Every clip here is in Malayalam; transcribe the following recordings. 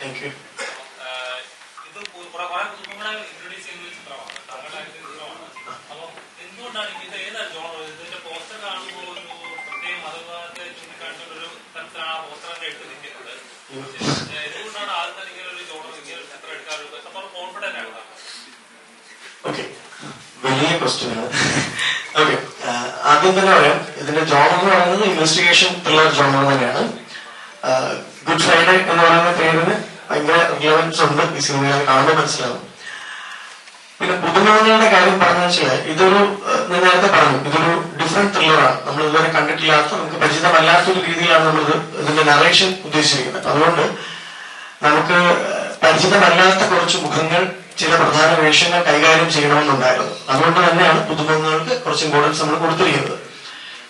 താങ്ക് യു ഇത് കു- കുറെ കുറെ കുടുംബങ്ങളെ ഇൻട്രൊഡ്യൂസ് ചെയ്യുന്ന ഒരു ചിത്രമാണ്. താങ്കളുടെ ആദ്യത്തെ ചിത്രമാണ്. അപ്പം എന്തുകൊണ്ടാണ് ഇത് ഏതാണ് ജോണർ ഇതിന്റെ പോസ്റ്റർ കാണുമ്പോൾ ഒരു പ്രത്യേക മതവിഭാഗത്തെ ചൂണ്ടിക്കാണിച്ചുള്ള ഒരു തരത്തിലാണ് ആ പോസ്റ്ററിനെ എടുത്ത് നിൽക്കുന്നത്. ഏഹ് എന്തുകൊണ്ടാണ് ആദ്യം തന്നെ ഇങ്ങനെ ഒരു ജോണർ ഇങ്ങനെ ഒരു ചിത്രം എടുക്കാൻ ഒരു എത്രത്തോളം കോൺഫിഡന്റ് ആണ് താങ്കൾ? ഓക്കെ വലിയ ക്വസ്റ്റ്യൻ ആണ്. ഓക്കെ ആദ്യം തന്നെ പറയാം. ഇതിന്റെ ജോണർ എന്ന് പറയുന്നത് ഇൻവെസ്റ്റിഗേഷൻ ത്രില്ലർ ജോണർ തന്നെയാണ്. ഗുഡ് ഫ്രൈഡേ എന്ന് പറയുന്ന പേരിന് ഭയങ്കര റിലവൻസ് ഉണ്ട് ഈ സിനിമയിൽ കാണുമ്പോൾ മനസ്സിലാവും. പിന്നെ പുതുമുഖങ്ങളുടെ കാര്യം പറഞ്ഞു വെച്ചാൽ ഇതൊരു ഞാൻ നേരത്തെ പറഞ്ഞു ഇതൊരു ഡിഫറെന്റ് ത്രില്ലറാണ് നമ്മൾ ഇതുവരെ കണ്ടിട്ടില്ലാത്ത നമുക്ക് പരിചിതമല്ലാത്തൊരു രീതിയിലാണ് നമ്മൾ ഇതിന്റെ നറേഷൻ ഉദ്ദേശിച്ചിരിക്കുന്നത്. അതുകൊണ്ട് നമുക്ക് പരിചിതമല്ലാത്ത കുറച്ച് മുഖങ്ങൾ ചില പ്രധാന വേഷങ്ങൾ കൈകാര്യം ചെയ്യണമെന്നുണ്ടായിരുന്നു. അതുകൊണ്ട് തന്നെയാണ് പുതുമുഖങ്ങൾക്ക് കുറച്ച് ഇമ്പോർട്ടൻസ് നമ്മൾ കൊടുത്തിരിക്കുന്നത്.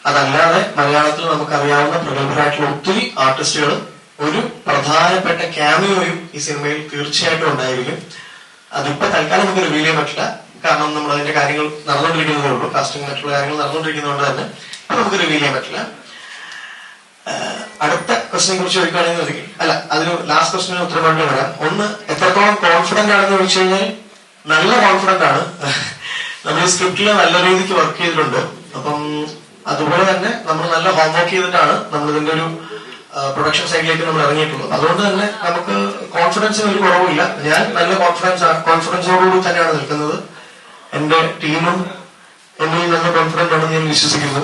അതല്ലാതെ മലയാളത്തിൽ നമുക്കറിയാവുന്ന പ്രഗത്ഭരായിട്ടുള്ള ഒത്തിരി ആർട്ടിസ്റ്റുകൾ ഒരു പ്രധാനപ്പെട്ട ക്യാമിയോയും ഈ സിനിമയിൽ തീർച്ചയായിട്ടും ഉണ്ടായിരിക്കും. അതിപ്പോ തൽക്കാലം നമുക്ക് റിവീൽ ചെയ്യാൻ പറ്റില്ല. കാരണം നമ്മൾ അതിന്റെ കാര്യങ്ങൾ നടന്നുകൊണ്ടിരിക്കുന്നതേ ഉള്ളൂ. കാസ്റ്റിംഗ് മറ്റുള്ള കാര്യങ്ങൾ നടന്നുകൊണ്ടിരിക്കുന്നതുകൊണ്ട് തന്നെ നമുക്ക് റിവീൽ ചെയ്യാൻ പറ്റില്ല. അടുത്ത ക്വസ്റ്റിനെ കുറിച്ച് ചോദിക്കുകയാണെങ്കിൽ അല്ല അതിന് ലാസ്റ്റ് ക്വസ്റ്റിന് ഉത്തരമായിട്ട് വരാം. ഒന്ന് എത്രത്തോളം കോൺഫിഡന്റ് ആണെന്ന് ചോദിച്ചു കഴിഞ്ഞാൽ നല്ല കോൺഫിഡന്റ് ആണ്. നമ്മൾ സ്ക്രിപ്റ്റിൽ നല്ല രീതിക്ക് വർക്ക് ചെയ്തിട്ടുണ്ട്. അപ്പം അതുപോലെ തന്നെ നമ്മൾ നല്ല ഹോംവർക്ക് ചെയ്തിട്ടാണ് നമ്മൾ ഇതിന്റെ ഒരു പ്രൊഡക്ഷൻ സൈഡിലേക്ക് നമ്മൾ ഇറങ്ങിയിട്ടുള്ളത് അതുകൊണ്ട് തന്നെ നമുക്ക് കോൺഫിഡൻസിന് ഒരു കുറവില്ല ഞാൻ നല്ല കോൺഫിഡൻസ് കോൺഫിഡൻസോടുകൂടി തന്നെയാണ് നിൽക്കുന്നത്. എന്റെ ടീമും എന്നിൽ നല്ല കോൺഫിഡന്റ് ആണെന്ന് ഞാൻ വിശ്വസിക്കുന്നു.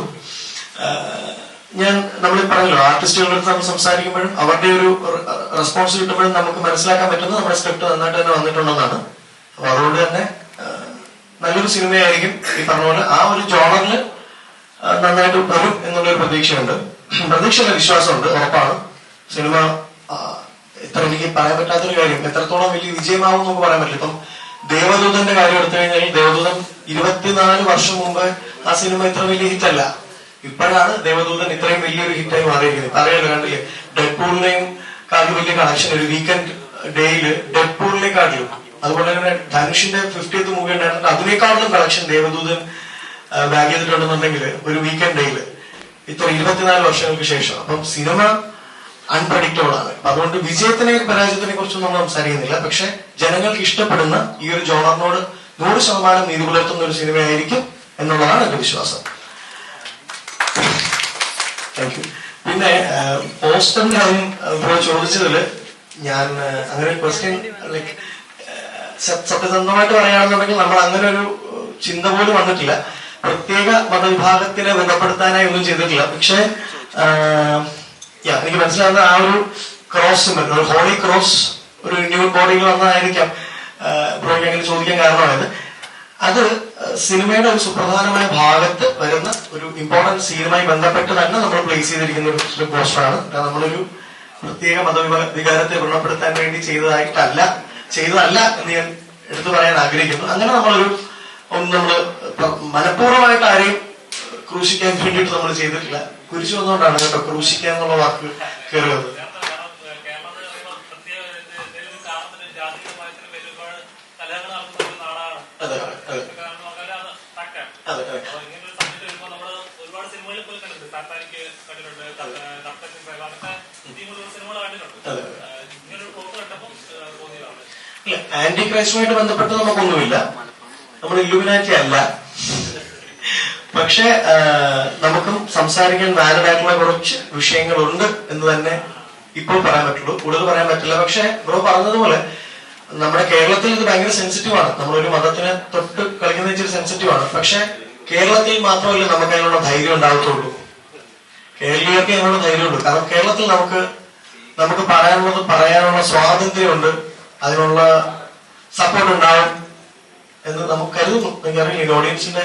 ഞാൻ നമ്മൾ പറഞ്ഞല്ലോ ആർട്ടിസ്റ്റുകളുടെ അടുത്ത് നമ്മൾ സംസാരിക്കുമ്പോഴും അവരുടെ ഒരു റെസ്പോൺസ് കിട്ടുമ്പോഴും നമുക്ക് മനസ്സിലാക്കാൻ പറ്റുന്നത് നമ്മുടെ സ്ക്രിപ്റ്റ് നന്നായിട്ട് തന്നെ വന്നിട്ടുണ്ടെന്നാണ്. അപ്പൊ അതുകൊണ്ട് തന്നെ നല്ലൊരു സിനിമയായിരിക്കും ഈ പറഞ്ഞ പോലെ. ആ ഒരു ജോണറിൽ നന്നായിട്ട് വരും എന്നുള്ളൊരു പ്രതീക്ഷയുണ്ട്. പ്രതീക്ഷയല്ല വിശ്വാസമുണ്ട് ഉറപ്പാണ്. സിനിമ എത്ര എനിക്ക് പറയാൻ പറ്റാത്തൊരു കാര്യം. എത്രത്തോളം വലിയ വിജയമാവും നമുക്ക് പറയാൻ പറ്റില്ല. ഇപ്പം ദേവദൂതന്റെ കാര്യം എടുത്തു കഴിഞ്ഞാൽ ദേവദൂതൻ ഇരുപത്തിനാല് വർഷം മുമ്പ് ആ സിനിമ ഇത്ര വലിയ ഹിറ്റല്ല. ഇപ്പോഴാണ് ദേവദൂതൻ ഇത്രയും വലിയൊരു ഹിറ്റായി മാറിയിരിക്കുന്നത്. അറിയാലോ കണ്ടില്ലേ? ഡെഡ്പൂളിനെയും കാട്ടിൽ വലിയ കണക്ഷൻ ഒരു വീക്കെൻഡ് ഡേയിൽ ഡെഡ്പൂളിനെക്കാട്ടിലും അതുപോലെ തന്നെ ധനുഷിന്റെ ഫിഫ്റ്റീത്ത് മൂവി ഉണ്ടായിരുന്നു അതിനേക്കാളും കളക്ഷൻ ദേവദൂതൻ ബാഗ് ചെയ്തിട്ടുണ്ടെന്നുണ്ടെങ്കിൽ ഒരു വീക്കെൻഡ് ഡേയിൽ ഇത്ര ഇരുപത്തിനാല് വർഷങ്ങൾക്ക് ശേഷം. അപ്പം സിനിമ അൺപ്രഡിക്റ്റബിൾ ആണ് അപ്പൊ അതുകൊണ്ട് വിജയത്തിനെ പരാജയത്തിനെ കുറിച്ചൊന്നും നമ്മൾ സംസാരിക്കുന്നില്ല. പക്ഷെ ജനങ്ങൾക്ക് ഇഷ്ടപ്പെടുന്ന ഈ ഒരു ജോണറിനോട് നൂറ് ശതമാനം നീതി പുലർത്തുന്ന ഒരു സിനിമയായിരിക്കും എന്നുള്ളതാണ് എന്റെ വിശ്വാസം. താങ്ക് യു പിന്നെ പോസ്റ്ററിന്റെ കാര്യം ഇപ്പോൾ ചോദിച്ചതിൽ ഞാൻ അങ്ങനെ ഒരു ക്വസ്റ്റ്യൻ ലൈക്ക് സത്യസന്ധമായിട്ട് പറയുകയാണെന്നുണ്ടെങ്കിൽ നമ്മൾ അങ്ങനെ ഒരു ചിന്ത പോലും വന്നിട്ടില്ല. പ്രത്യേക മതവിഭാഗത്തിനെ ബന്ധപ്പെടുത്താനായി ഒന്നും ചെയ്തിട്ടില്ല. പക്ഷേ എനിക്ക് മനസ്സിലാവുന്ന ആ ഒരു ക്രോസ് ഒരു ഹോളി ക്രോസ് ഒരു ന്യൂ ബോഡിയിൽ വന്നതായിരിക്കാം. ബ്രോയ്ക്ക് അങ്ങനെ ചോദിക്കാൻ കാരണമായത്. അത് സിനിമയുടെ ഒരു സുപ്രധാനമായ ഭാഗത്ത് വരുന്ന ഒരു ഇമ്പോർട്ടന്റ് സീനുമായി ബന്ധപ്പെട്ട് തന്നെ നമ്മൾ പ്ലേസ് ചെയ്തിരിക്കുന്ന ഒരു- പോസ്റ്ററാണ് നമ്മളൊരു പ്രത്യേക മതവിഭാഗ വികാരത്തെ വ്രണപ്പെടുത്താൻ വേണ്ടി ചെയ്തതായിട്ടല്ല ചെയ്തതല്ല എന്ന് ഞാൻ എടുത്തു പറയാൻ ആഗ്രഹിക്കുന്നു. അങ്ങനെ നമ്മളൊരു ഒന്ന് നമ്മൾ പ്ര- മനഃപൂർവമായിട്ട് ആരെയും ക്രൂശിക്കാൻ വേണ്ടിയിട്ട് നമ്മൾ ചെയ്തിട്ടില്ല. കുരിശു വന്നുകൊണ്ടാണ് കേട്ടോ ക്രൂശിക്കുക എന്നുള്ള വാക്ക് കയറി ആന്റി ക്രൈസ്റ്റുമായിട്ട് ബന്ധപ്പെട്ട് നമുക്കൊന്നുമില്ല. നമ്മൾ ഇല്ലുമിനാറ്റി അല്ല. പക്ഷെ നമുക്കും സംസാരിക്കാൻ വാലിഡ് ആയിട്ടുള്ള കുറച്ച് വിഷയങ്ങളുണ്ട് എന്ന് തന്നെ ഇപ്പോൾ പറയാൻ പറ്റുള്ളൂ. കൂടുതൽ പറയാൻ പറ്റില്ല. പക്ഷെ ബ്രോ പറഞ്ഞതുപോലെ നമ്മുടെ കേരളത്തിൽ ഇത് ഭയങ്കര സെൻസിറ്റീവ് ആണ്. നമ്മളൊരു മതത്തിനെ തൊട്ട് കളിക്കുന്ന ഇച്ചിരി സെൻസിറ്റീവ് ആണ്. പക്ഷെ കേരളത്തിൽ മാത്രമല്ല നമുക്ക് അതിനുള്ള ധൈര്യം ഉണ്ടാകത്തുള്ളൂ. കേരളീയർക്ക് അതിനുള്ള ധൈര്യമുണ്ട്. കാരണം കേരളത്തിൽ നമുക്ക് നമുക്ക് പറയാനുള്ളത് പറയാനുള്ള സ്വാതന്ത്ര്യമുണ്ട്. അതിനുള്ള സപ്പോർട്ട് ഉണ്ടാവും എന്ന് നമുക്ക് കരുതുന്നു. എനിക്കറിയില്ല. ഓഡിയൻസിന്റെ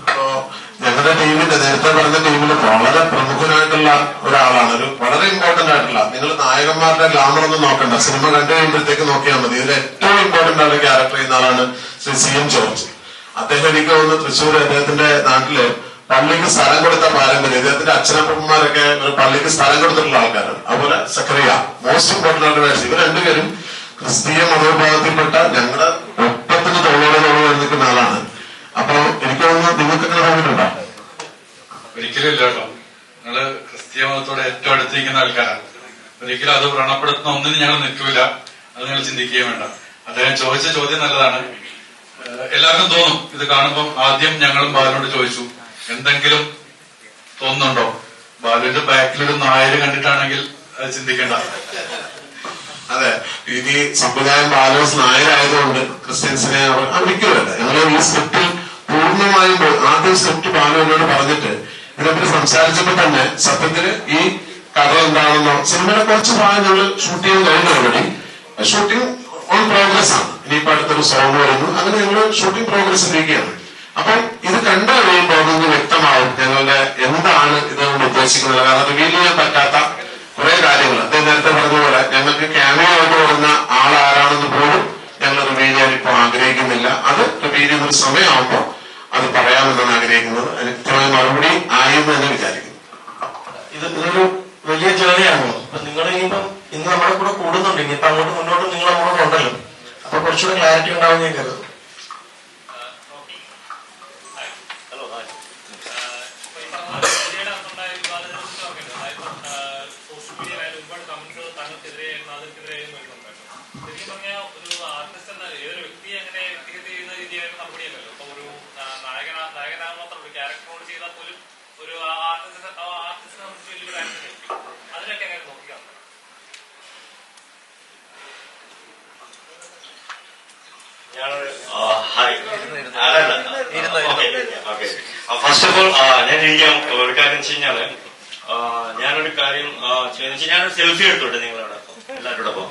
ഇപ്പോ ഞങ്ങളുടെ ടീമിന്റെ നേരത്തെ പറഞ്ഞ ടീമിൽ വളരെ പ്രമുഖനായിട്ടുള്ള ഒരാളാണ്. ഒരു വളരെ ഇമ്പോർട്ടന്റ് ആയിട്ടുള്ള നിങ്ങൾ നായകന്മാരുടെ ഗ്ലാമർ ഒന്നും നോക്കണ്ട. സിനിമ കണ്ടു കഴിയുമ്പോഴത്തേക്ക് നോക്കിയാൽ മതി. ഇതിൽ ഏറ്റവും ഇമ്പോർട്ടന്റ് ആയിട്ടുള്ള ക്യാരക്ടർ ചെയ്യുന്ന ആളാണ് ശ്രീ സി എം ജോർജ്. അദ്ദേഹം എനിക്ക് തോന്നുന്നു തൃശ്ശൂർ അദ്ദേഹത്തിന്റെ നാട്ടിൽ പള്ളിക്ക് സ്ഥലം കൊടുത്ത പാരമ്പര്യം. ഇദ്ദേഹത്തിന്റെ അച്ഛനപ്പന്മാരൊക്കെ ഒരു പള്ളിക്ക് സ്ഥലം കൊടുത്തിട്ടുള്ള ആൾക്കാരാണ്. അതുപോലെ സക്കറിയ മോസ്റ്റ് ഇമ്പോർട്ടന്റ് ആയിട്ടുള്ള വേഷം ഇവർ രണ്ടുപേരും ക്രിസ്തീയ മനോഭാവത്തിൽപ്പെട്ട ഞങ്ങളുടെ ഒപ്പത്തിന് തൊഴിൽ നിൽക്കുന്ന ആളാണ്. അപ്പൊ എനിക്ക് തോന്നുന്നു നിങ്ങൾക്ക് അങ്ങനെ തോന്നിയിട്ടുണ്ടോ? ഒരിക്കലും ഇല്ല കേട്ടോ. നിങ്ങൾ ക്രിസ്ത്യ മതത്തോടെ ഏറ്റവും അടുത്തിരിക്കുന്ന ആൾക്കാരാണ്. ഒരിക്കലും അത് വ്രണപ്പെടുത്തുന്ന ഒന്നിനും ഞങ്ങൾ നിൽക്കില്ല അത് നിങ്ങൾ ചിന്തിക്കുകയും വേണ്ട. അദ്ദേഹം ചോദിച്ച ചോദ്യം നല്ലതാണ്. എല്ലാവർക്കും തോന്നും. ഇത് കാണുമ്പോൾ ആദ്യം ഞങ്ങളും ബാലനോട് ചോദിച്ചു. എന്തെങ്കിലും തോന്നുന്നുണ്ടോ? ബാലുവിന്റെ ബാക്കിലൊരു നായര് കണ്ടിട്ടാണെങ്കിൽ അത് ചിന്തിക്കേണ്ട. അതെ. ഇനി സംവിധായകൻ ബാലോസ് നായരായതുകൊണ്ട് ക്രിസ്ത്യൻസിനെ ഒരിക്കലുമല്ല ഞങ്ങൾ ഈ സ്ക്രിപ്റ്റിൽ പൂർണമായും ആദ്യം സ്ക്രിപ്റ്റ് ബാലുവിനോട് പറഞ്ഞിട്ട് ഇതിനെപ്പറ്റി സംസാരിച്ചപ്പോ തന്നെ സത്യത്തിൽ ഈ കഥ എന്താണെന്നോ സിനിമയുടെ കുറച്ച് ഭാഗം ഞങ്ങൾ ഷൂട്ട് ചെയ്യാൻ കഴിഞ്ഞു ഓൾറെഡി ഷൂട്ടിംഗ് ഓൺ പ്രോഗ്രസ് ആണ്. ഇനിയിപ്പോ അടുത്തൊരു സോങ് വരുന്നു. അങ്ങനെ ഞങ്ങൾ ഷൂട്ടിംഗ് പ്രോഗ്രസ് ഇരിക്കുകയാണ്. അപ്പം ഇത് കണ്ടു കഴിയുമ്പോൾ അതൊന്ന് വ്യക്തമാവും ഞങ്ങളുടെ എന്താണ് ഇതുകൊണ്ട് ഉദ്ദേശിക്കുന്നത്. കാരണം റിവീൽ ചെയ്യാൻ പറ്റാത്ത കുറെ കാര്യങ്ങൾ അദ്ദേഹം നേരത്തെ പറഞ്ഞ പോലെ ഞങ്ങൾക്ക് ക്യാമറ ആയിട്ട് വരുന്ന ആളാരാണെന്ന് പോലും ഞങ്ങൾ റിവീൽ ചെയ്യാൻ ഇപ്പോൾ ആഗ്രഹിക്കുന്നില്ല. അത് ഒരു സമയമാകുമ്പോൾ അത് പറയാമെന്നാണ് ആഗ്രഹിക്കുന്നത്. അതിന് കൃത്യമായ മറുപടി ആയെന്ന് തന്നെ വിചാരിക്കുന്നു. ഇത് ഇതൊരു വലിയ ജേണിയാണല്ലോ അപ്പൊ നിങ്ങൾ ഇനിയിപ്പം ഇന്ന് നമ്മുടെ കൂടെ കൂടുന്നുണ്ട്. ഇനിയിപ്പോ അങ്ങോട്ട് മുന്നോട്ട് നിങ്ങൾ നമ്മളോട് ഉണ്ടല്ലോ അപ്പൊ കുറച്ചുകൂടെ ക്ലാരിറ്റി ഉണ്ടാവും ഞാൻ കരുതുന്നു ഹലോ സോഷ്യൽ മീഡിയയിലായാലും ഒരുപാട് കമന്റ്സ് തങ്ങൾക്കെതിരെ അതിർക്കെതിരെ വരുന്നുണ്ടല്ലോ ശരിക്കും പറഞ്ഞാൽ ഒരു ആർട്ടിസ്റ്റ് എന്ന ഏതൊരു വ്യക്തിയെ അങ്ങനെ വ്യക്തിഗത ചെയ്യുന്ന രീതിയായിട്ട് നടപടിയല്ലല്ലോ ഇപ്പൊ ഒരു നായകന നായകനാകാൻ മാത്രം ഒരു ക്യാരക്ടറോട് ചെയ്താൽ പോലും ഒരു ആർട്ടിസ്റ്റ് ആർട്ടിസ്റ്റിനെ നമുക്ക് വലിയൊരു കാര്യം അതിനൊക്കെ എങ്ങനെ നോക്കിക്കാണും ഫസ്റ്റ് ഓഫ് ഓൾ ഞാൻ ഇരിക്കാം ഒരു കാര്യം വെച്ച് കഴിഞ്ഞാൽ ഞാനൊരു കാര്യം ചെയ്യുന്ന ഞാനൊരു സെൽഫി എടുത്തോട്ടെ നിങ്ങളോട് എല്ലാവരോടൊപ്പം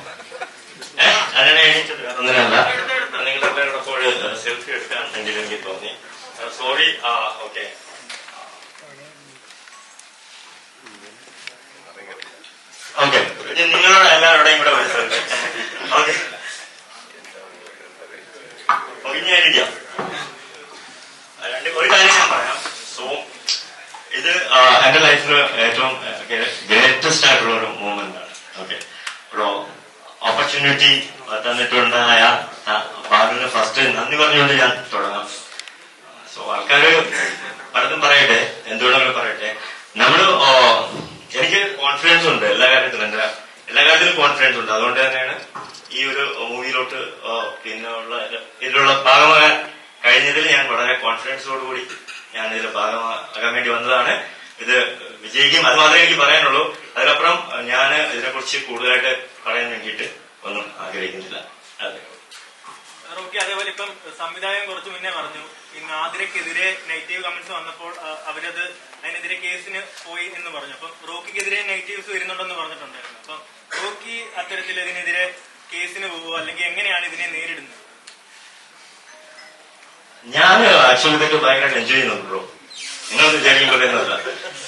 ഏഹ് അതിനാണ് എണീറ്റത്. ഒന്നിനല്ല നിങ്ങൾ എല്ലാവരോടൊപ്പം സെൽഫി എടുക്കാൻ എനിക്ക് തോന്നി. സോറി ആ ഓക്കെ. ഓക്കെ നിങ്ങളോട് എല്ലാവരുടെയും കൂടെ സെൽഫി ഓക്കെ ഒഴിഞ്ഞായിരിക്കാം രണ്ട് ഒരു കാര്യം ഞാൻ പറയാം. സോ ഇത് എന്റെ ലൈഫിൽ ഏറ്റവും ഗ്രേറ്റസ്റ്റ് ആയിട്ടുള്ള ഒരു മൂമെന്റ് ആണ്. ഓക്കെ ഒരു ഓപ്പർച്യൂണിറ്റി തന്നിട്ടുണ്ടായ ബാലുവിന് ഫസ്റ്റ് നന്ദി പറഞ്ഞുകൊണ്ട് ഞാൻ തുടങ്ങാം. സോ ആൾക്കാര് പലതും പറയട്ടെ എന്തുകൊണ്ടെങ്കിലും പറയട്ടെ. നമ്മൾ ഓ, എനിക്ക് കോൺഫിഡൻസ് ഉണ്ട്. എല്ലാ കാര്യത്തിലും എന്റെ എല്ലാ കാര്യത്തിലും കോൺഫിഡൻസ് ഉണ്ട്. അതുകൊണ്ട് തന്നെയാണ് ഈ ഒരു മൂവിയിലോട്ട് പിന്നെ ഉള്ള ഇതിലുള്ള ഭാഗമാകാൻ കഴിഞ്ഞതിൽ ഞാൻ വളരെ കോൺഫിഡൻസോട് കൂടി ഞാൻ ഇതിൽ ഭാഗമാകാൻ വേണ്ടി വന്നതാണ്. ഇത് വിജയിക്കും. അത് മാത്രമേ എനിക്ക് പറയാനുള്ളൂ. അതിനപ്പുറം ഞാൻ ഇതിനെക്കുറിച്ച് കൂടുതലായിട്ട് പറയാൻ വേണ്ടിയിട്ട് ഒന്നും ആഗ്രഹിക്കുന്നില്ല. ഇപ്പം സംവിധായകൻ കുറച്ച് മുന്നേ പറഞ്ഞു ഈ ആതിരക്കെതിരെ നെഗറ്റീവ് കമന്റ്സ് വന്നപ്പോൾ അവരത് അതിനെതിരെ കേസിന് പോയി എന്ന് പറഞ്ഞു. അപ്പം റോക്കിക്കെതിരെ നെഗറ്റീവ്സ് വരുന്നുണ്ടെന്ന് പറഞ്ഞിട്ടുണ്ടായിരുന്നു. അപ്പം റോക്കി അത്തരത്തിൽ ഇതിനെതിരെ കേസിന് പോവുക അല്ലെങ്കിൽ എങ്ങനെയാണ് ഇതിനെ നേരിടുന്നത്? ഞാൻ ആക്ച്വലി ഭയങ്കരമായിട്ട് എൻജോയ് ചെയ്യുന്നു ബ്രോ നിങ്ങൾ വിചാരിക്കുമ്പോഴൊന്നുമല്ല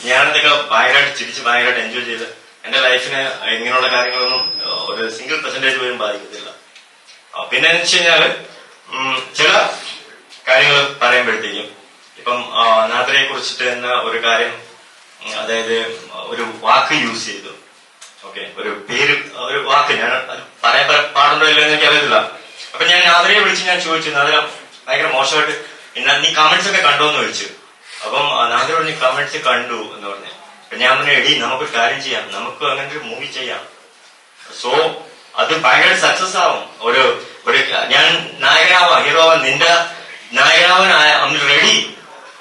ഞാനിതൊക്കെ ഭയങ്കരമായിട്ട് ചിരിച്ച് ഭയങ്കരമായിട്ട് എൻജോയ് ചെയ്ത് എന്റെ ലൈഫിന് ഇങ്ങനെയുള്ള കാര്യങ്ങളൊന്നും ഒരു സിംഗിൾ പെർസെന്റേജ് പോലും ബാധിക്കത്തില്ല. പിന്നെ എന്ന് വെച്ച് കഴിഞ്ഞാൽ ഉം, ചില കാര്യങ്ങൾ പറയുമ്പോഴത്തേക്കും ഇപ്പം നാദ്രയെ കുറിച്ചിട്ട് തന്നെ ഒരു കാര്യം അതായത് ഒരു വാക്ക് യൂസ് ചെയ്തു. ഓക്കെ ഒരു പേര് ഒരു വാക്ക് ഞാൻ പറയാൻ പാടുണ്ടോ ഇല്ലെന്ന് എനിക്ക് അറിയത്തില്ല. അപ്പൊ ഞാൻ നാദ്രയെ വിളിച്ച് ഞാൻ ചോദിച്ചു നാദര ഭയങ്കര മോശമായിട്ട് എന്നാ നീ കമന്റ്സ് ഒക്കെ കണ്ടോ എന്ന് ചോദിച്ചു. അപ്പം നാദ്ര പറഞ്ഞു കമന്റ്സ് കണ്ടു എന്ന് പറഞ്ഞു. ഞാൻ പറഞ്ഞു എടി നമുക്ക് കാര്യം ചെയ്യാം. നമുക്ക് അങ്ങനെ ഒരു മൂവി ചെയ്യാം. സോ അത് ഭയങ്കര സക്സസ് ആവും. ഒരു ഒരു ഞാൻ നായകനാവാം ഹീറോ ആവാൻ. നിന്റെ നായകനാവാൻ റെഡി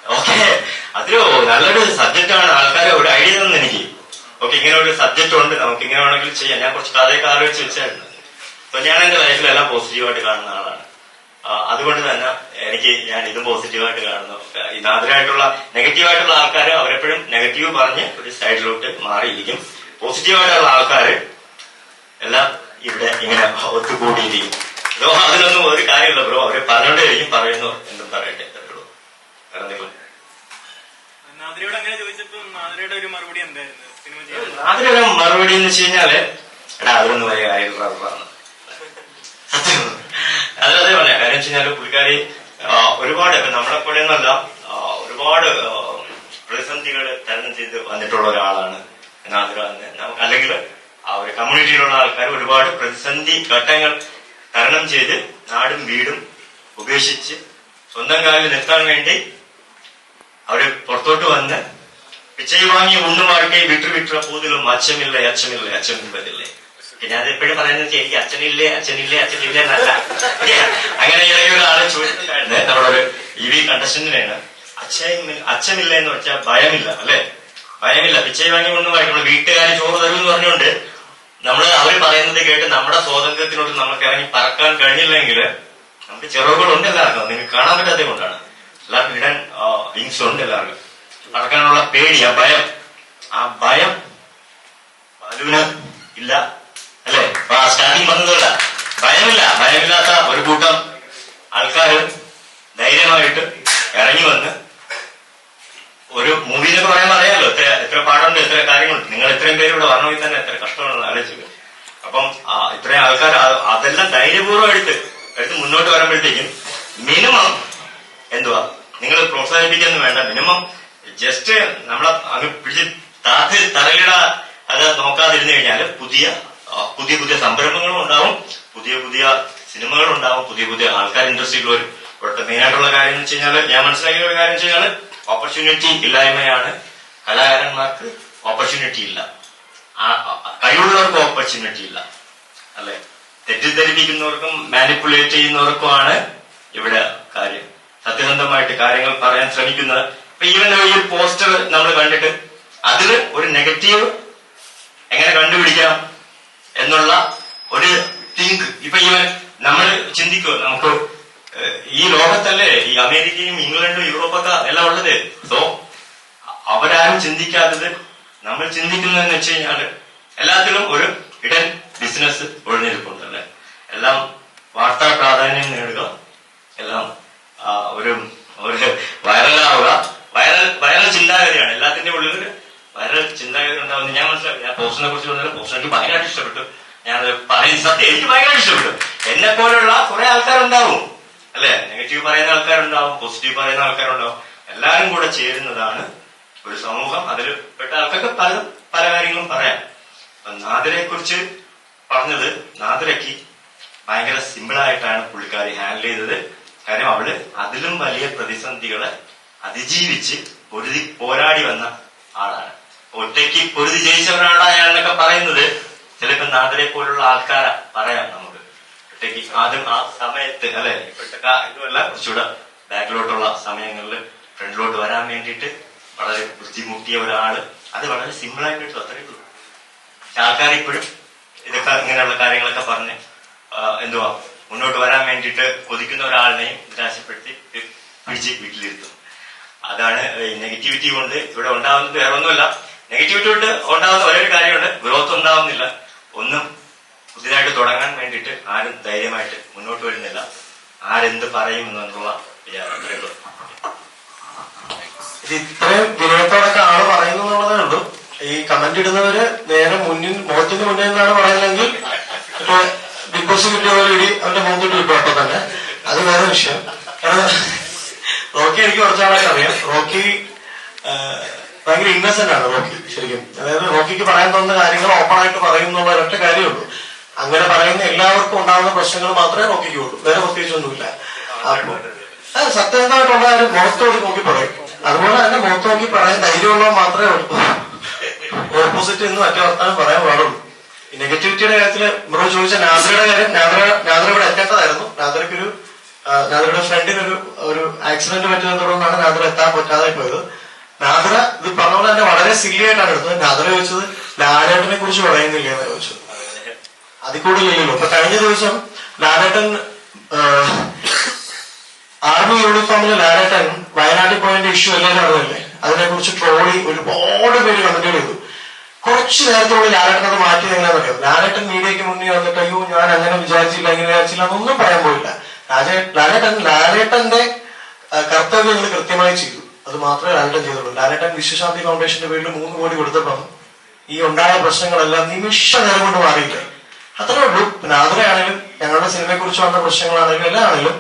ഓക്കെ അതൊരു നല്ലൊരു സബ്ജക്റ്റ് ആണ്. ആൾക്കാരെ ഒരു ഐഡിയ തന്നെ എനിക്ക്. ഓക്കെ ഇങ്ങനെ ഒരു സബ്ജക്റ്റ് ഉണ്ട്. നമുക്ക് ഇങ്ങനെ വേണമെങ്കിൽ ചെയ്യാം. ഞാൻ കുറച്ച് കഥയൊക്കെ ആലോചിച്ച് വെച്ചായിരുന്നു. അപ്പൊ ഞാൻ എന്റെ ലൈഫിലെല്ലാം പോസിറ്റീവായിട്ട് കാണുന്ന ആളാണ്. അതുകൊണ്ട് തന്നെ എനിക്ക് ഞാൻ ഇതും പോസിറ്റീവായിട്ട് കാണുന്നു. ഇതാതിരായിട്ടുള്ള നാദിരായിട്ടുള്ള നെഗറ്റീവായിട്ടുള്ള ആൾക്കാർ അവരെപ്പോഴും നെഗറ്റീവ് പറഞ്ഞ് ഒരു സൈഡിലോട്ട് മാറിയിരിക്കും. പോസിറ്റീവായിട്ടുള്ള ആൾക്കാര് എല്ലാം ഇവിടെ ഇങ്ങനെ ഒത്തുകൂടിയിരിക്കും ബ്രോ അതിലൊന്നും ഒരു കാര്യമില്ല ബ്രോ. അവർ പറഞ്ഞോണ്ടേയിരിക്കും പറയുന്നു എന്തും പറയട്ടെ. അത്രേ ഉള്ളൂ. വേറെ എന്തെങ്കിലും? നാദിരയോട് മറുപടി എന്ന് വെച്ച് കഴിഞ്ഞാൽ എടാ അതിലൊന്നും വലിയ കാര്യമാണ് സത്യം അതേ പറയാം കാര്യം വെച്ച് കഴിഞ്ഞാൽ പുള്ളിക്കാരി ഒരുപാട് ഇപ്പൊ നമ്മളെ പോലെ ഒന്നല്ല ഒരുപാട് പ്രതിസന്ധികൾ തരണം ചെയ്ത് വന്നിട്ടുള്ള ഒരാളാണ് നാദിര എന്ന് നമുക്ക് അല്ലെങ്കിൽ ആ ഒരു കമ്മ്യൂണിറ്റിയിലുള്ള ആൾക്കാർ ഒരുപാട് പ്രതിസന്ധി ഘട്ടങ്ങൾ തരണം ചെയ്ത് നാടും വീടും ഉപേക്ഷിച്ച് സ്വന്തം കാലിൽ നിർത്താൻ വേണ്ടി അവർ പുറത്തോട്ട് വന്ന് പിച്ചൈ വാങ്ങി ഉണ്ണു വാഴ്ക്കൈ വിട്ടു വിട്ടു പോതിലും അച്ഛമില്ല അച്ഛമില്ല അച്ഛൻ മുമ്പതില്ലേ പിന്നെ അത് എപ്പോഴും പറയുന്നത് എനിക്ക് അച്ഛനില്ലേ അച്ഛനില്ലേ അച്ഛനില്ലേ എന്നല്ല. അങ്ങനെ ഇടയിൽ ഒരാളെ ചോദിച്ചിട്ടായിരുന്നു നമ്മുടെ ഒരു ഇ വി കണ്ടസ്റ്റന്റിനാണ് അച്ഛൻ അച്ഛനില്ല എന്ന് വെച്ചാൽ ഭയമില്ല അല്ലെ? ഭയമില്ല. പിച്ചൈ വാങ്ങി ഉണ്ണു വാഴ്ക്കണ വീട്ടുകാരെ ചോറ് എന്ന് പറഞ്ഞുകൊണ്ട് നമ്മൾ അവർ പറയുന്നത് കേട്ട് നമ്മുടെ സ്വാതന്ത്ര്യത്തിനോട് നമുക്ക് ഇറങ്ങി പറക്കാൻ കഴിഞ്ഞില്ലെങ്കിൽ നമുക്ക് ചിറകുകളുണ്ട് എല്ലാവർക്കും. നിങ്ങൾക്ക് കാണാൻ പറ്റാത്തത് കൊണ്ടാണ്. എല്ലാവർക്കും ഇടാൻ വിങ്സ് ഉണ്ട് എല്ലാവർക്കും. പറക്കാനുള്ള പേടി ആ ഭയം. ആ ഭയം ബാലുവിന് ഇല്ല. അല്ലെ? സ്റ്റാർട്ടിങ് പറഞ്ഞതല്ല. ഭയമില്ല. ഭയമില്ലാത്ത ഒരു കൂട്ടം ആൾക്കാർ ധൈര്യമായിട്ട് ഇറങ്ങി വന്ന് ഒരു മൂവി എന്നൊക്കെ പറയുമ്പോൾ അറിയാലോ എത്ര എത്ര പാടുണ്ട് എത്ര കാര്യങ്ങളുണ്ട് നിങ്ങൾ ഇത്രയും പേര് ഇവിടെ വരണമെങ്കിൽ തന്നെ എത്ര കഷ്ടമാണെന്ന് ആലോചിക്കുക അപ്പം ആ, ഇത്രയും ആൾക്കാർ ആ- അതെല്ലാം ധൈര്യപൂർവം എടുത്ത് എടുത്ത് മുന്നോട്ട് വരുമ്പോഴത്തേക്കും മിനിമം എന്തുവാ? നിങ്ങൾ പ്രോത്സാഹിപ്പിക്കുന്നു വേണ്ട. മിനിമം ജസ്റ്റ് നമ്മളെ അങ്ങ് പിടിച്ച് താത്തി തറയിട അത് നോക്കാതിരുന്നു കഴിഞ്ഞാൽ പുതിയ പുതിയ പുതിയ സംരംഭങ്ങളും ഉണ്ടാവും. പുതിയ പുതിയ സിനിമകളും ഉണ്ടാവും. പുതിയ പുതിയ ആൾക്കാർ ഇൻഡസ്ട്രിയിൽ വരും ഇവിടുത്തെ മെയിൻ ആയിട്ടുള്ള കാര്യം എന്ന് വെച്ച് കഴിഞ്ഞാൽ ഞാൻ മനസ്സിലാക്കിയ ഒരു കാര്യം വെച്ച് കഴിഞ്ഞാൽ ഓപ്പർച്യൂണിറ്റി ഇല്ലായ്മയാണ്. കലാകാരന്മാർക്ക് ഓപ്പർച്യൂണിറ്റി ഇല്ല. കഴിവുള്ളവർക്ക് ഓപ്പർച്യൂണിറ്റി ഇല്ല. അല്ലെ? തെറ്റിദ്ധരിപ്പിക്കുന്നവർക്കും മാനിപ്പുലേറ്റ് ചെയ്യുന്നവർക്കുമാണ് ഇവിടെ കാര്യം. സത്യസന്ധമായിട്ട് കാര്യങ്ങൾ പറയാൻ ശ്രമിക്കുന്നത്. അപ്പൊ ഈവൻ ഈ പോസ്റ്റർ നമ്മൾ കണ്ടിട്ട് അതിൽ ഒരു നെഗറ്റീവ് എങ്ങനെ കണ്ടുപിടിക്കാം എന്നുള്ള ഒരു തിങ്ക് ഇപ്പൊ ഈവൻ നമ്മൾ ചിന്തിക്കുക നമുക്ക് ഈ ലോകത്തല്ലേ ഈ അമേരിക്കയും ഇംഗ്ലണ്ടും യൂറോപ്പൊക്കെ എല്ലാം ഉള്ളത്. സോ അവരാരും ചിന്തിക്കാത്തത് നമ്മൾ ചിന്തിക്കുന്നതെന്ന് വെച്ച് കഴിഞ്ഞാൽ എല്ലാത്തിലും ഒരു ഇടൻ ബിസിനസ് ഒഴിഞ്ഞിരിപ്പുണ്ടല്ലേ എല്ലാം വാർത്താ പ്രാധാന്യം നേടുക. എല്ലാം ഒരു ഒരു വൈറലാവുക. വൈറൽ വൈറൽ ചിന്താഗതിയാണ്. എല്ലാത്തിന്റെ ഉള്ളിൽ വൈറൽ ചിന്താഗതി ഉണ്ടാവുന്നത് ഞാൻ മനസ്സിലാക്കി ഞാൻ പോസ്റ്റിനെ കുറിച്ച് പറഞ്ഞാൽ പോസ്റ്റ് എനിക്ക് ഭയങ്കരമായിട്ട് ഇഷ്ടപ്പെട്ടു. ഞാൻ പറയുന്ന സത്യം എനിക്ക് ഭയങ്കര ഇഷ്ടപ്പെട്ടു. എന്നെ പോലെയുള്ള കുറെ ആൾക്കാരുണ്ടാവും. അല്ലെ? നെഗറ്റീവ് പറയുന്ന ആൾക്കാരുണ്ടാവും പോസിറ്റീവ് പറയുന്ന ആൾക്കാരുണ്ടാവും. എല്ലാവരും കൂടെ ചേരുന്നതാണ് ഒരു സമൂഹം. അതിൽ പെട്ട ആൾക്കൊക്കെ പല പല കാര്യങ്ങളും പറയാം. നാദിരെ കുറിച്ച് പറഞ്ഞത് നാദിരയ്ക്ക് ഭയങ്കര സിമ്പിളായിട്ടാണ് പുള്ളിക്കാരി ഹാൻഡിൽ ചെയ്തത്. കാര്യം അവൾ അതിലും വലിയ പ്രതിസന്ധികളെ അതിജീവിച്ച് പൊരുതി പോരാടി വന്ന ആളാണ്. ഒറ്റയ്ക്ക് പൊരുതി ജയിച്ചവരാണ് അയാളെന്നൊക്കെ പറയുന്നത് ചിലപ്പോ നാദരെ പോലുള്ള ആൾക്കാരാ പറയാം നമുക്ക്. ഒറ്റയ്ക്ക് ആദ്യം ആ സമയത്ത് അല്ലെ ഇപ്പോഴത്തെ കുറച്ചുകൂടെ ബാക്കിലോട്ടുള്ള സമയങ്ങളിൽ ഫ്രണ്ടിലോട്ട് വരാൻ വേണ്ടിയിട്ട് വളരെ ബുദ്ധിമുട്ടിയ ഒരാൾ. അത് വളരെ ആയിട്ട് കിട്ടും ഉള്ളൂ. ആൾക്കാർ ഇപ്പോഴും ഇതൊക്കെ ഇങ്ങനെയുള്ള കാര്യങ്ങളൊക്കെ പറഞ്ഞ് എന്തുവാ? മുന്നോട്ട് വരാൻ വേണ്ടിയിട്ട് കൊതിക്കുന്ന ഒരാളിനെയും നിരാശപ്പെടുത്തി പിടിച്ച് വീട്ടിലിരുത്തും. അതാണ് നെഗറ്റിവിറ്റി കൊണ്ട് ഇവിടെ ഉണ്ടാവുന്നത് വേറെ ഒന്നുമല്ല നെഗറ്റിവിറ്റി കൊണ്ട് ഉണ്ടാവുന്ന ഒരേ കാര്യമുണ്ട് ഗ്രോത്ത് ഉണ്ടാവുന്നില്ല. ഒന്നും പുതിയതായിട്ട് തുടങ്ങാൻ വേണ്ടിയിട്ട് ആരും ധൈര്യമായിട്ട് മുന്നോട്ട് വരുന്നില്ല. ആരെന്ത് പറയും എന്നുള്ള ഇത് ഇത്രയും വിനയത്തോടൊക്കെ ആൾ പറയുന്നു എന്നുള്ളതേ ഉള്ളൂ. ഈ കമന്റ് ഇടുന്നവര് നേരെ മുന്നിൽ മുഖത്തിന് മുന്നിൽ നിന്നാണ് പറയുന്നതെങ്കിൽ ബിഗ് ബോസ് കിട്ടിയ പോലെ ഇടി അവന്റെ മുഖത്തോട്ട് കിട്ടും തന്നെ അത് വേറെ വിഷയം. റോക്കി എനിക്ക് കുറച്ചാളായിട്ട് അറിയാം. റോക്കി ഭയങ്കര ഇന്നസെന്റ് ആണ് റോക്കി ശരിക്കും. അതായത് റോക്കിക്ക് പറയാൻ തോന്നുന്ന കാര്യങ്ങൾ ഓപ്പൺ ആയിട്ട് പറയും എന്നുള്ള ഒരൊറ്റ കാര്യമുള്ളൂ അങ്ങനെ പറയുന്ന എല്ലാവർക്കും ഉണ്ടാകുന്ന പ്രശ്നങ്ങൾ മാത്രമേ റോക്കിക്ക് ഉള്ളൂ. വേറെ പ്രത്യേകിച്ചൊന്നുമില്ല. അപ്പൊ സത്യസന്ധമായിട്ടുള്ളവരും സത്യസന്ധമായിട്ടുള്ള ഒരു മുഖത്തോട് നോക്കി പറയും. അതുപോലെ തന്നെ മുഖത്ത് നോക്കി പറയാൻ ധൈര്യമുള്ളവർ മാത്രമേ ഓപ്പോസിറ്റ് എന്ന് മറ്റേ വർത്താനം പറയാൻ പാടുള്ളൂ. നെഗറ്റിവിറ്റിയുടെ കാര്യത്തിൽ ബ്രോ ചോദിച്ച നാദ്രയുടെ കാര്യം നാദ്ര നാദ്ര ഇവിടെ എത്തേണ്ടതായിരുന്നു. നാദ്രയ്ക്ക് ഒരു നാദ്രയുടെ ഫ്രണ്ടിനൊരു ഒരു ആക്സിഡന്റ് പറ്റിയതിനെ തുടർന്നാണ് നാദ്ര എത്താൻ പറ്റാതെ പോയത്. നാദ്ര ഇത് പറഞ്ഞ തന്നെ വളരെ സില്ലി ആയിട്ടാണ് എടുത്തത്. നാദ്ര ചോദിച്ചത് ലാലേട്ടനെ കുറിച്ച് പറയുന്നില്ല എന്ന് ചോദിച്ചു അതിൽ കൂടുതലില്ലല്ലോ അപ്പൊ കഴിഞ്ഞ ദിവസം ലാലേട്ടൻ ആർമി യൂണിഫോമിൽ ലാലേട്ടൻ വയനാട്ടിൽ പോയതിന്റെ ഇഷ്യൂ എല്ലാവരും അറിയില്ലേ അതിനെ കുറിച്ച് ട്രോളി ഒരുപാട് പേര് കമന്റുകൾ ചെയ്തു. കുറച്ച് നേരത്തോളം ലാലേട്ടൻ അത് മാറ്റി എങ്ങനെയാണെന്നറിയാം ലാലേട്ടൻ മീഡിയയ്ക്ക് മുന്നിൽ വന്നിട്ട് അയ്യോ ഞാൻ അങ്ങനെ വിചാരിച്ചില്ല ഇങ്ങനെ വിചാരിച്ചില്ല എന്നൊന്നും പറയാൻ പോയില്ല. രാജേ ലാലേട്ടൻ ലാലേട്ടന്റെ കർത്തവ്യങ്ങൾ കൃത്യമായി ചെയ്തു. അത് മാത്രമേ ലാലേട്ടൻ ചെയ്തുള്ളൂ. ലാലേട്ടൻ വിശ്വശാന്തി ഫൗണ്ടേഷന്റെ പേരിൽ മൂന്ന് കോടി കൊടുത്തപ്പം ഈ ഉണ്ടായ പ്രശ്നങ്ങളെല്ലാം നിമിഷ നേരം കൊണ്ട് മാറിയില്ലേ? അത്രേ ഉള്ളൂ. പിന്നെ ആതിരയാണെങ്കിലും ഞങ്ങളുടെ സിനിമയെ കുറിച്ച് വന്ന പ്രശ്നങ്ങളാണെങ്കിലും എല്ലാം ആണെങ്കിലും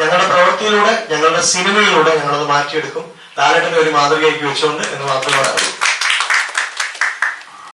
ഞങ്ങളുടെ പ്രവൃത്തിയിലൂടെ ഞങ്ങളുടെ സിനിമയിലൂടെ ഞങ്ങളത് മാറ്റിയെടുക്കും. ലാലേട്ടനെ ഒരു മാതൃകയാക്കി വെച്ചുകൊണ്ട് എന്ന് മാത്രമേ പറയാറുള്ളൂ